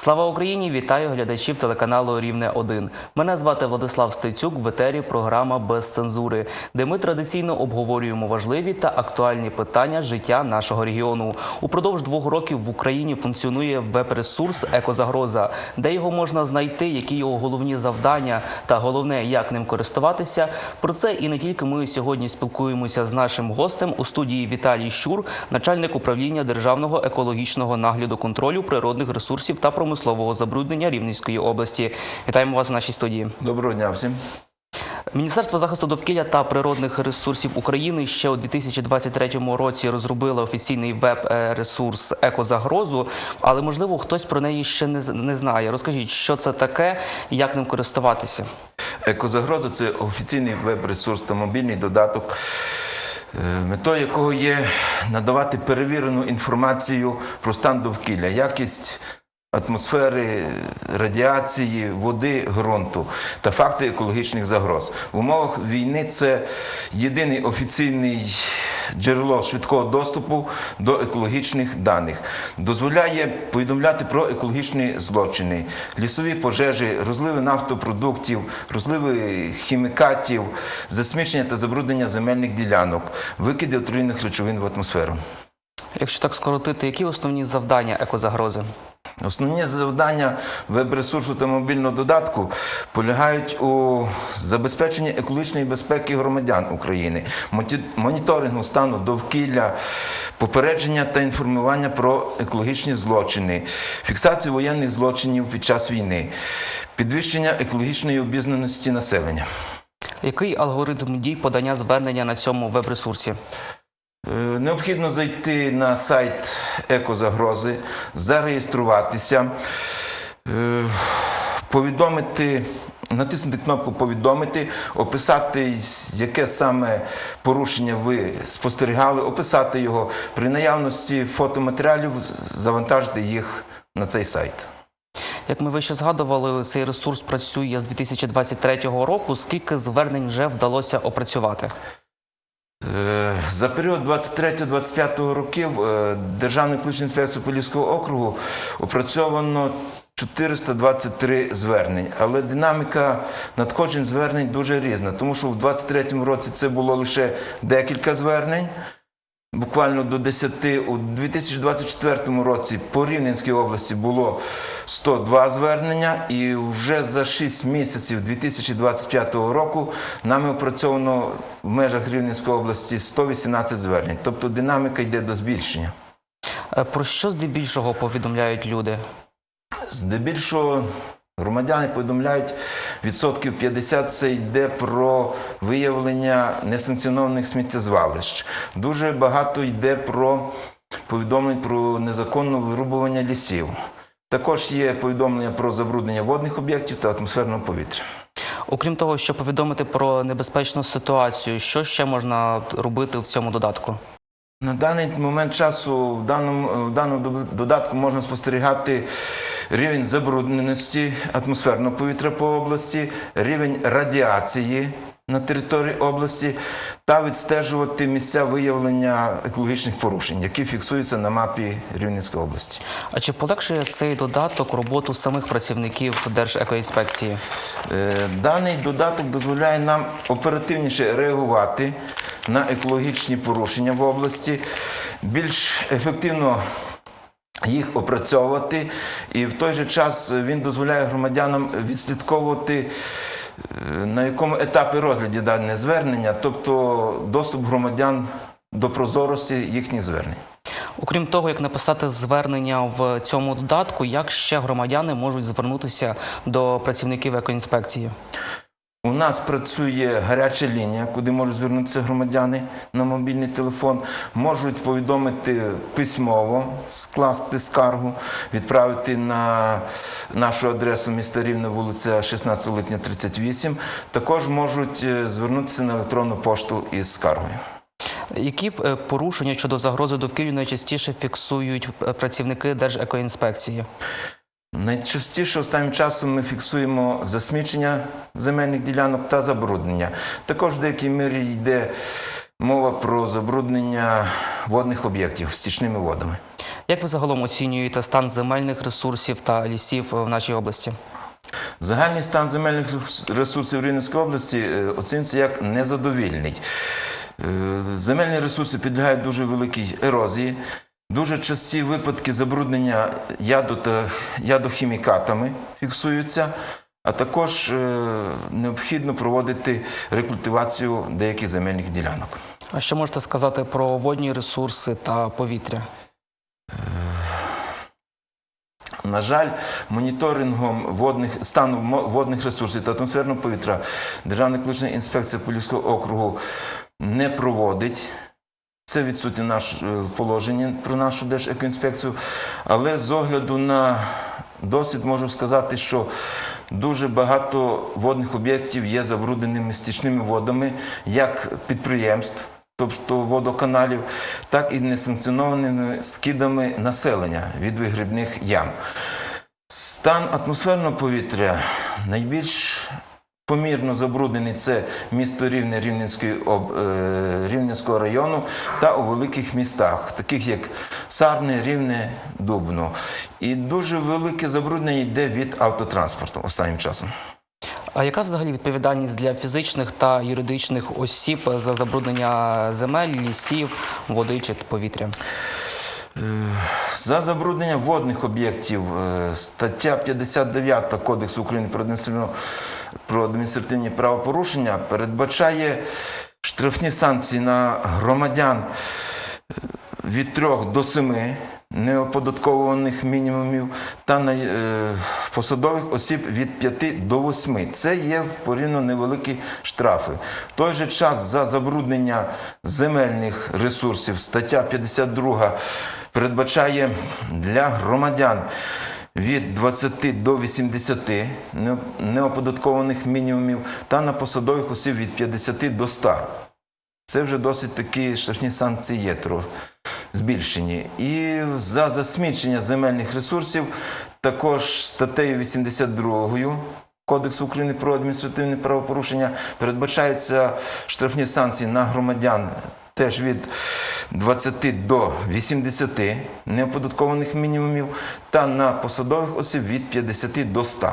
Слава Україні! Вітаю глядачів телеканалу Рівне 1 Мене звати Владислав Стецюк в етері програма без цензури, де ми традиційно обговорюємо важливі та актуальні питання життя нашого регіону. Упродовж двох років в Україні функціонує веб-ресурс Екозагроза, де його можна знайти, які його головні завдання та головне, як ним користуватися. Про це і не тільки ми сьогодні спілкуємося з нашим гостем у студії Віталій Щур, начальник управління державного екологічного нагляду контролю природних ресурсів та промислового забруднення Рівненської області. Вітаємо вас у нашій студії. Доброго дня всім. Міністерство захисту довкілля та природних ресурсів України ще у 2023 році розробило офіційний веб-ресурс Екозагрозу, але можливо хтось про неї ще не, знає. Розкажіть, що це таке, і як ним користуватися. Екозагроза це офіційний веб-ресурс та мобільний додаток, е, метою якого є надавати перевірену інформацію про стан довкілля, якість атмосфери, радіації, води, ґрунту та факти екологічних загроз. В умовах війни це єдиний офіційний джерело швидкого доступу до екологічних даних. Дозволяє повідомляти про екологічні злочини, лісові пожежі, розливи нафтопродуктів, розливи хімікатів, засмічення та забруднення земельних ділянок, викиди отруйних речовин в атмосферу. Якщо так скоротити, які основні завдання екозагрози? Основні завдання веб-ресурсу та мобільного додатку полягають у забезпеченні екологічної безпеки громадян України, моніторингу стану довкілля, попередження та інформування про екологічні злочини, фіксацію воєнних злочинів під час війни, підвищення екологічної обізнаності населення. Який алгоритм дій подання звернення на цьому веб-ресурсі? Е, Необхідно зайти на сайт екозагрози, зареєструватися, е, повідомити, натиснути кнопку Повідомити, описати, яке саме порушення ви спостерігали, описати його при наявності фотоматеріалів, завантажити їх на цей сайт. Як ми вище згадували, цей ресурс працює з 2023 року. Скільки звернень вже вдалося опрацювати? Е, За період 23-25 років державний Державною екологічною інспекцією Поліського округу опрацьовано 423 звернень, але динаміка надходжень звернень дуже різна, тому що в 23-му році це було лише декілька звернень. Буквально до 10. У 2024 році по Рівненській області було 102 звернення, і вже за 6 місяців 2025 року нами опрацьовано в межах Рівненської області 118 звернень. Тобто динаміка йде до збільшення. Е, Про що здебільшого повідомляють люди? Здебільшого громадяни повідомляють, відсотків 50 це йде про виявлення несанкціонованих сміттєзвалищ. Дуже багато йде про повідомлень про незаконне вирубування лісів. Також є повідомлення про забруднення водних об'єктів та атмосферного повітря. Окрім того, щоб повідомити про небезпечну ситуацію, що ще можна робити в цьому додатку? На даний момент часу в даному, в даному додатку можна спостерігати рівень забрудненості атмосферного повітря по області, рівень радіації на території області та відстежувати місця виявлення екологічних порушень, які фіксуються на мапі Рівненської області. А чи полегшує цей додаток роботу самих працівників Держекоінспекції? Е, Даний додаток дозволяє нам оперативніше реагувати на екологічні порушення в області, більш ефективно їх опрацьовувати, і в той же час він дозволяє громадянам відслідковувати. е, На якому етапі розгляді дане звернення, тобто доступ громадян до прозорості їхніх звернень. Окрім того, як написати звернення в цьому додатку, як ще громадяни можуть звернутися до працівників екоінспекції? У нас працює гаряча лінія, куди можуть звернутися громадяни на мобільний телефон, можуть повідомити письмово, скласти скаргу, відправити на нашу адресу міста Рівне, вулиця 16 липня 38. Також можуть е, звернутися на електронну пошту із скаргою. Які е, порушення щодо загрози довкіллю найчастіше фіксують е, працівники Держекоінспекції? Найчастіше останнім часом ми фіксуємо засмічення земельних ділянок та забруднення. Також в деякій мірі йде мова про забруднення водних об'єктів стічними водами. Як ви загалом оцінюєте стан земельних ресурсів та лісів в нашій області? Загальний стан земельних ресурсів Рівненської області е, оцінюється як незадовільний. Е, Земельні ресурси підлягають дуже великій ерозії. Дуже часті випадки забруднення яду та ядохімікатами фіксуються, а також е, необхідно проводити рекультивацію деяких земельних ділянок. А що можете сказати про водні ресурси та повітря? На жаль, моніторингом водних стану водних ресурсів та атмосферного повітря Державна екологічна інспекція Поліського округу не проводить. Це відсутнє наш е, положення про нашу Держекоінспекцію. Але з огляду на досвід можу сказати, що дуже багато водних об'єктів є забрудненими стічними водами як підприємств, тобто водоканалів, так і несанкціонованими скидами населення від вигрібних ям. Стан атмосферного повітря найбільш помірно забруднений це місто Рівне Рівненської е, Рівненського району та у великих містах, таких як Сарне, Рівне, Дубно. І дуже велике забруднення йде від автотранспорту останнім часом. А яка взагалі відповідальність для фізичних та юридичних осіб за забруднення земель, лісів, води чи повітря? За забруднення водних об'єктів е, стаття 59 Кодексу України про адміністративні правопорушення передбачає штрафні санкції на громадян е, від 3 до 7 неоподаткованих мінімумів та на е, посадових осіб від 5 до 8. Це є порівняно невеликі штрафи. В той же час за забруднення земельних ресурсів стаття 52 передбачає для громадян від 20 до 80 неоподаткованих мінімумів та на посадових осіб від 50 до 100. Це вже досить такі штрафні санкції є збільшені. І за засмічення земельних ресурсів також статтею 82 Кодексу України про адміністративне правопорушення передбачаються штрафні санкції на громадян теж від 20 до 80 неоподаткованих мінімумів та на посадових осіб від 50 до 100.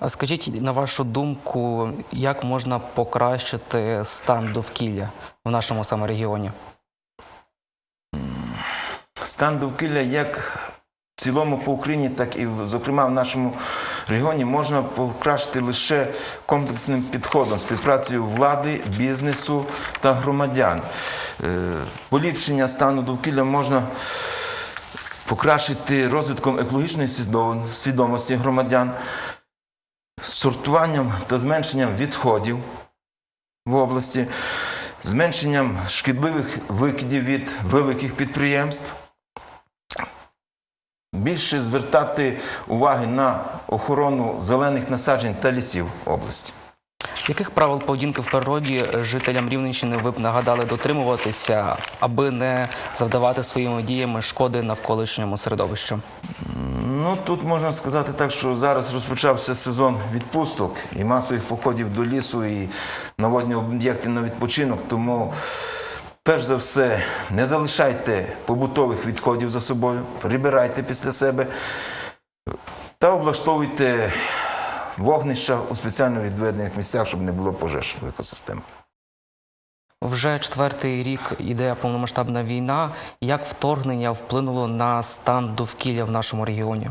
А скажіть, на вашу думку, як можна покращити стан довкілля в нашому саме регіоні? Стан довкілля як в цілому по Україні, так і зокрема в нашому регіоні можна покращити лише комплексним підходом, співпрацею влади, бізнесу та громадян. Е, Поліпшення стану довкілля можна покращити розвитком екологічної свідомості громадян, сортуванням та зменшенням відходів в області, зменшенням шкідливих викидів від великих підприємств, більше звертати уваги на охорону зелених насаджень та лісів області. Яких правил поведінки в природі жителям Рівненщини ви б нагадали дотримуватися, аби не завдавати своїми діями шкоди навколишньому середовищу? Ну тут можна сказати так, що зараз розпочався сезон відпусток і масових походів до лісу і на водні об'єкти на відпочинок. Тому, перш за все, не залишайте побутових відходів за собою, прибирайте після себе та облаштовуйте вогнища у спеціально відведених місцях, щоб не було пожеж в екосистемах. Вже четвертий рік іде повномасштабна війна. Як вторгнення вплинуло на стан довкілля в нашому регіоні?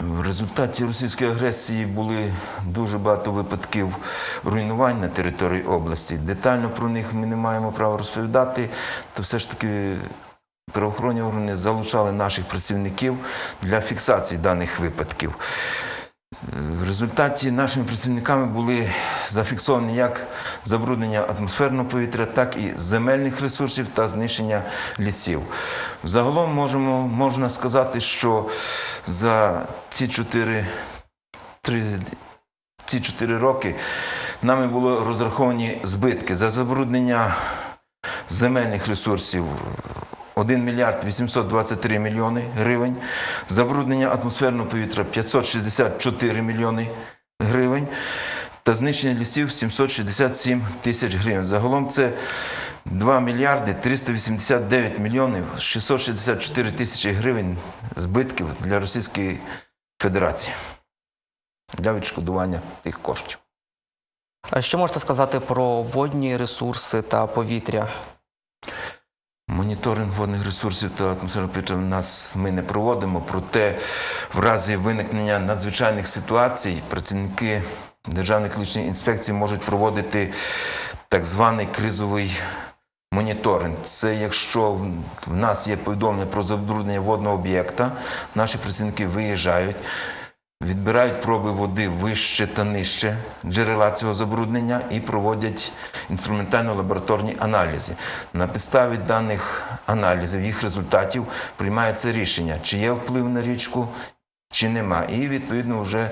В результаті російської агресії були дуже багато випадків руйнувань на території області. Детально про них ми не маємо права розповідати, то все ж таки правоохоронні органи залучали наших працівників для фіксації даних випадків. В результаті нашими працівниками були зафіксовані як забруднення атмосферного повітря, так і земельних ресурсів та знищення лісів. Загалом можемо, можна сказати, що за ці чотири, три, ці чотири роки нами було розраховані збитки. За забруднення земельних ресурсів 1 мільярд 823 мільйони гривень, забруднення атмосферного повітря 564 мільйони гривень. Та знищення лісів 767 тисяч гривень. Загалом це 2 мільярди 389 мільйонів 664 тисячі гривень збитків для Російської Федерації для відшкодування тих коштів. А що можете сказати про водні ресурси та повітря? Моніторинг водних ресурсів та атмосферного повітря нас ми не проводимо, проте в разі виникнення надзвичайних ситуацій працівники Державної екологічної інспекції можуть проводити так званий кризовий моніторинг. Це якщо в- нас є повідомлення про забруднення водного об'єкта, наші працівники виїжджають. Відбирають проби води вище та нижче джерела цього забруднення і проводять інструментально-лабораторні аналізи. На підставі даних аналізів, їх результатів приймається рішення, чи є вплив на річку, чи нема. І відповідно вже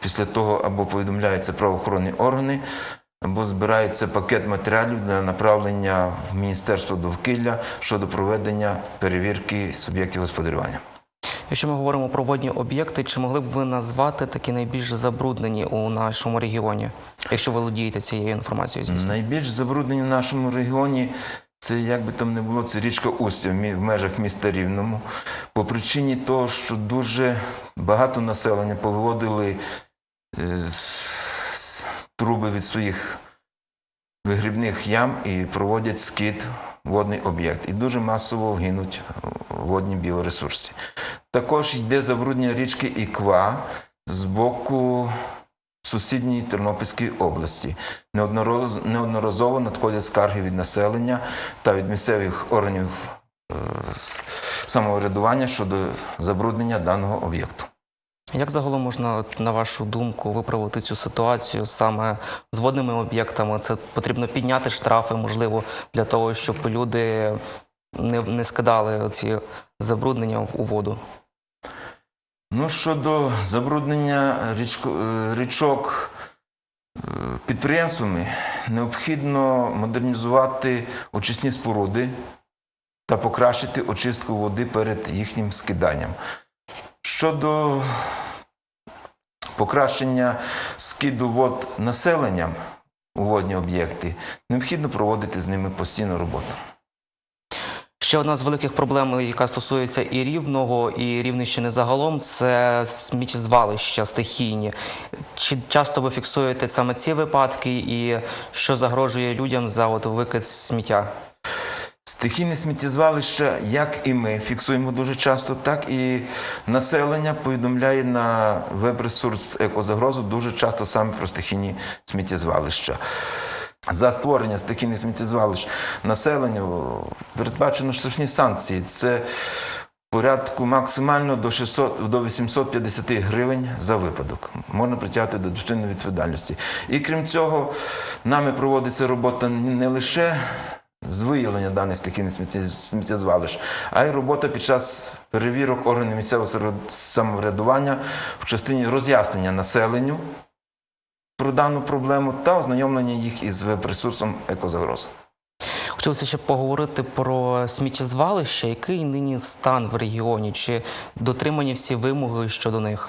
після того або повідомляються правоохоронні органи, або збирається пакет матеріалів для направлення в Міністерство довкілля щодо проведення перевірки суб'єктів господарювання. Якщо ми говоримо про водні об'єкти, чи могли б ви назвати такі найбільш забруднені у нашому регіоні, якщо ви володієте цією інформацією? Звісно. Найбільш забруднені в нашому регіоні це як би там не було, це річка Устя в межах міста Рівному. По причині того, що дуже багато населення повиводили е, с- труби від своїх вигрібних ям і проводять скид водний об'єкт. І дуже масово гинуть водні біоресурси. Також йде забруднення річки Іква з боку сусідньої Тернопільської області. Неодноразово, неодноразово надходять скарги від населення та від місцевих органів е, самоврядування щодо забруднення даного об'єкту. Як загалом можна, на вашу думку, виправити цю ситуацію саме з водними об'єктами? Це потрібно підняти штрафи, можливо, для того, щоб люди не, не скидали ці забруднення у воду. Ну, щодо забруднення річко, е, річок е, підприємствами, необхідно модернізувати очисні споруди та покращити очистку води перед їхнім скиданням. Щодо покращення скиду вод населенням у водні об'єкти, необхідно проводити з ними постійну роботу. Ще одна з великих проблем, яка стосується і рівного, і рівнищини загалом, це сміттєзвалища стихійні. Чи часто ви фіксуєте саме ці випадки, і що загрожує людям за от викид сміття? Стихійне сміттєзвалище, як і ми фіксуємо дуже часто, так і населення повідомляє на веб-ресурс екозагрозу дуже часто саме про стихійні сміттєзвалища. За створення стихійних сміттєзвалищ населенню передбачено штрафні санкції. Це порядку максимально до 600, до 850 гривень за випадок. Можна притягти до адміністративної відповідальності. І крім цього, нами проводиться робота не лише з виявлення даних стихійних сміттєзвалищ, а й робота під час перевірок органів місцевого самоврядування в частині роз'яснення населенню про дану проблему та ознайомлення їх із веб-ресурсом екозагроз. Хотілося ще поговорити про сміттєзвалища, який нині стан в регіоні, чи дотримані всі вимоги щодо них?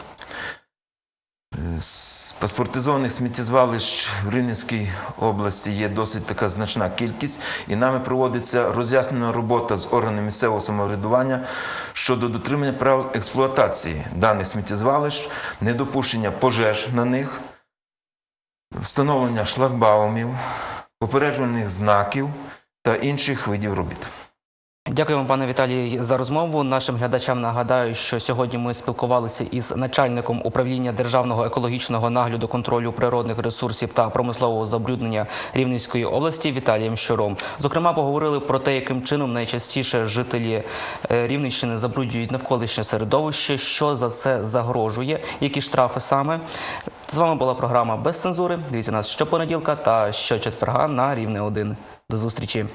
Паспортизованих сміттєзвалищ в Рівненській області є досить така значна кількість, і нами проводиться роз'яснена робота з органами місцевого самоврядування щодо дотримання правил експлуатації даних сміттєзвалищ, недопущення пожеж на них, встановлення шлагбаумів, попереджувальних знаків та інших видів робіт. Дякую вам, пане Віталій, за розмову. Нашим глядачам нагадаю, що сьогодні ми спілкувалися із начальником управління державного екологічного нагляду контролю природних ресурсів та промислового забруднення Рівненської області Віталієм Щуром. Зокрема, поговорили про те, яким чином найчастіше жителі е, Рівненщини забруднюють навколишнє середовище, що за це загрожує, які штрафи саме. З вами була програма без цензури. Дивіться нас щопонеділка та щочетверга на рівне 1. До зустрічі.